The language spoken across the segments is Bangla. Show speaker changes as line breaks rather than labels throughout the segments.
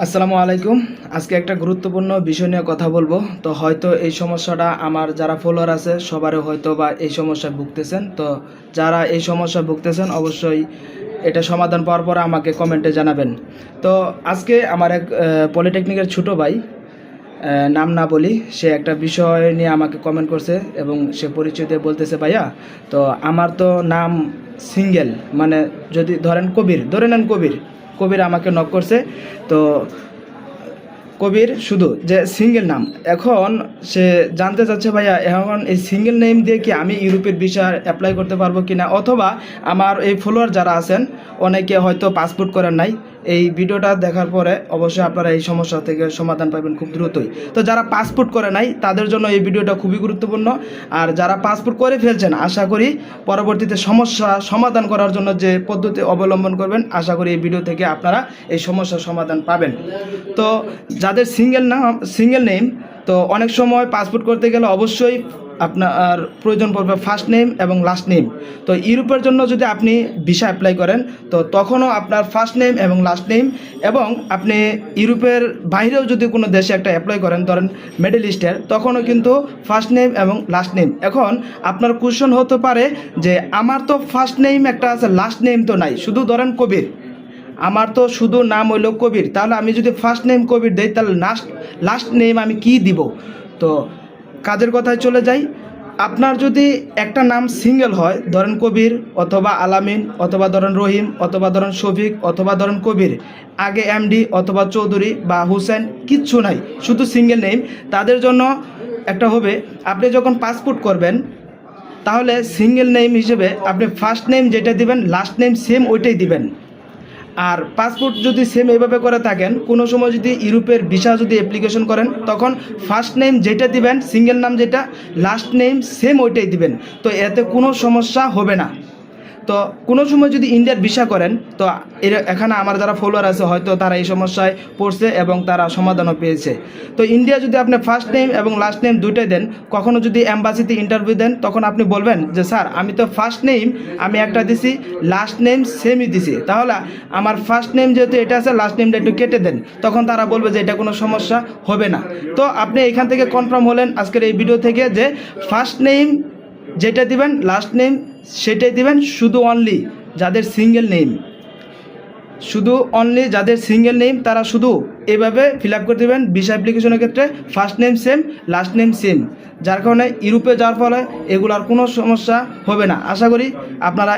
আসসালামু আলাইকুম। আজকে একটা গুরুত্বপূর্ণ বিষয় নিয়ে কথা বলব। তো হয়তো এই সমস্যাটা আমার যারা ফলোয়ার আছে, সবারই হয়তো বা এই সমস্যায় ভুগতেছেন। তো যারা এই সমস্যায় ভুগতেছেন, অবশ্যই এটা সমাধান পাওয়ার পরে আমাকে কমেন্টে জানাবেন। তো আজকে আমার এক পলিটেকনিকের ছোটো ভাই নাম না বলি, সে একটা বিষয় নিয়ে আমাকে কমেন্ট করছে এবং সে পরিচয় দিয়ে বলতেছে, ভাইয়া, তো আমার তো নাম সিঙ্গেল মানে যদি ধরেন কবির, ধরে নেন কবির। কবির আমাকে নক করছে। তো কবির শুধু যে সিঙ্গেল নাম। এখন সে জানতে চাচ্ছে, ভাইয়া, এখন এই সিঙ্গেল নেম দিয়ে কি আমি ইউরোপের ভিসা অ্যাপ্লাই করতে পারব কিনা? অথবা আমার এই ফলোয়ার যারা আছেন, অনেকে হয়তো পাসপোর্ট করেন নাই। এই ভিডিওটা দেখার পরে অবশ্যই আপনারা এই সমস্যা থেকে সমাধান পাবেন খুব দ্রুতই। তো যারা পাসপোর্ট করে নাই, তাদের জন্য এই ভিডিওটা খুবই গুরুত্বপূর্ণ। আর যারা পাসপোর্ট করে ফেলছেন, আশা করি পরবর্তীতে সমস্যা সমাধান করার জন্য যে পদ্ধতি অবলম্বন করবেন, আশা করি এই ভিডিও থেকে আপনারা এই সমস্যার সমাধান পাবেন। তো যাদের সিঙ্গেল নাম সিঙ্গেল নেম তো অনেক সময় পাসপোর্ট করতে গেলে অবশ্যই আপনার প্রয়োজন পড়বে ফার্স্ট নেম এবং লাস্ট নেম তো ইউরোপের জন্য যদি আপনি ভিসা অ্যাপ্লাই করেন, তো তখনও আপনার ফার্স্ট নেম এবং লাস্ট নেম এবং আপনি ইউরোপের বাইরেও যদি কোনো দেশে একটা অ্যাপ্লাই করেন, ধরেন মিডল ইস্টের তখনও কিন্তু ফার্স্ট নেম এবং লাস্ট নেম এখন আপনার কোশ্চেন হতে পারে যে, আমার তো ফার্স্ট নেম একটা আছে লাস্ট নেম তো নাই, শুধু ধরেন কবির। আমার তো শুধু নাম হইল কবির। তাহলে আমি যদি ফার্স্ট নেম কবির দেই, তাহলে লাস্ট লাস্ট নেম আমি কি দিব? তো কাজের কথায় চলে যাই? আপনার যদি একটা নাম সিঙ্গেল হয়, ধরেন কবির অথবা আলামিন, অথবা ধরেন রহিম, অথবা ধরেন শফিক, অথবা ধরেন কবির, আগে এমডি অথবা চৌধুরী বা হুসেন, কিচ্ছু নাই, শুধু সিঙ্গেল নেম। তাদের জন্য একটা হবে, আপনি যখন পাসপোর্ট করবেন, তাহলে সিঙ্গেল নেম হিসেবে আপনি ফার্স্ট নেম যেটা দিবেন, লাস্ট নেম সেম ওইটাই দিবেন। আর পাসপোর্ট যদি সেম এইভাবে করে থাকেন, কোনো সময় যদি ইউরোপের ভিসা যদি অ্যাপ্লিকেশন করেন, তখন ফার্স্ট নেম যেটা দিবেন সিঙ্গেল নাম যেটা লাস্ট নেম সেম ওইটাই দিবেন। তো এতে কোনো সমস্যা হবে না। তো কোনো সময় যদি ইন্ডিয়ার ভিসা করেন, তো এখানে আমার যারা ফলোয়ার আছে, হয়তো তারা এই সমস্যায় পড়ছে এবং তারা সমাধানও পেয়েছে। তো ইন্ডিয়া যদি আপনি ফার্স্ট নেম এবং লাস্ট নেম দুইটাই দেন, কখনো যদি অ্যাম্বাসিতে ইন্টারভিউ দেন, তখন আপনি বলবেন যে, স্যার, আমি তো ফার্স্ট নেম আমি একটা দিছি লাস্ট নেম সেমই দিছি। তাহলে আমার ফার্স্ট নেম যেহেতু এটা আছে লাস্ট নেমটা একটু কেটে দেন। তখন তারা বলবে যে, এটা কোনো সমস্যা হবে না। তো আপনি এখান থেকে কনফার্ম হলেন আজকের এই ভিডিও থেকে যে ফার্স্ট নেম যেটা দিবেন লাস্ট নেম সেটাই দেবেন শুধু অনলি যাদের সিঙ্গেল নেম শুধু অনলি যাদের সিঙ্গেল নেম তারা শুধু এভাবে ফিল আপ করে দেবেন ভিসা অ্যাপ্লিকেশনের ক্ষেত্রে। First name same last name same যার কারণে ইউরোপে যাওয়ার ফলে এগুলার কোনো সমস্যা হবে না। আশা করি আপনারা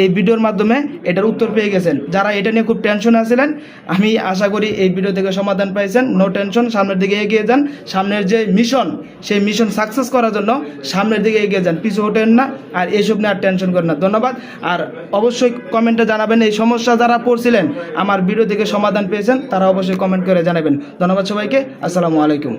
এই ভিডিওর মাধ্যমে এটার উত্তর পেয়ে গেছেন। যারা এটা নিয়ে খুব টেনশনে আছিলেন, আমি আশা করি এই ভিডিও থেকে সমাধান পাইছেন। নো টেনশন সামনের দিকে এগিয়ে যান। সামনের যে মিশন সেই মিশন সাকসেস করার জন্য সামনের দিকে এগিয়ে যান। পিছু ওঠেন না, আর এইসব নিয়ে আর টেনশন করেন না। ধন্যবাদ। আর অবশ্যই কমেন্টে জানাবেন এই সমস্যা যারা পড়ছিলেন, আমার ভিডিও থেকে সমাধান পেয়েছেন, তারা অবশ্যই কমেন্ট করে জানাবেন। ধন্যবাদ সবাইকে। আসসালামু আলাইকুম।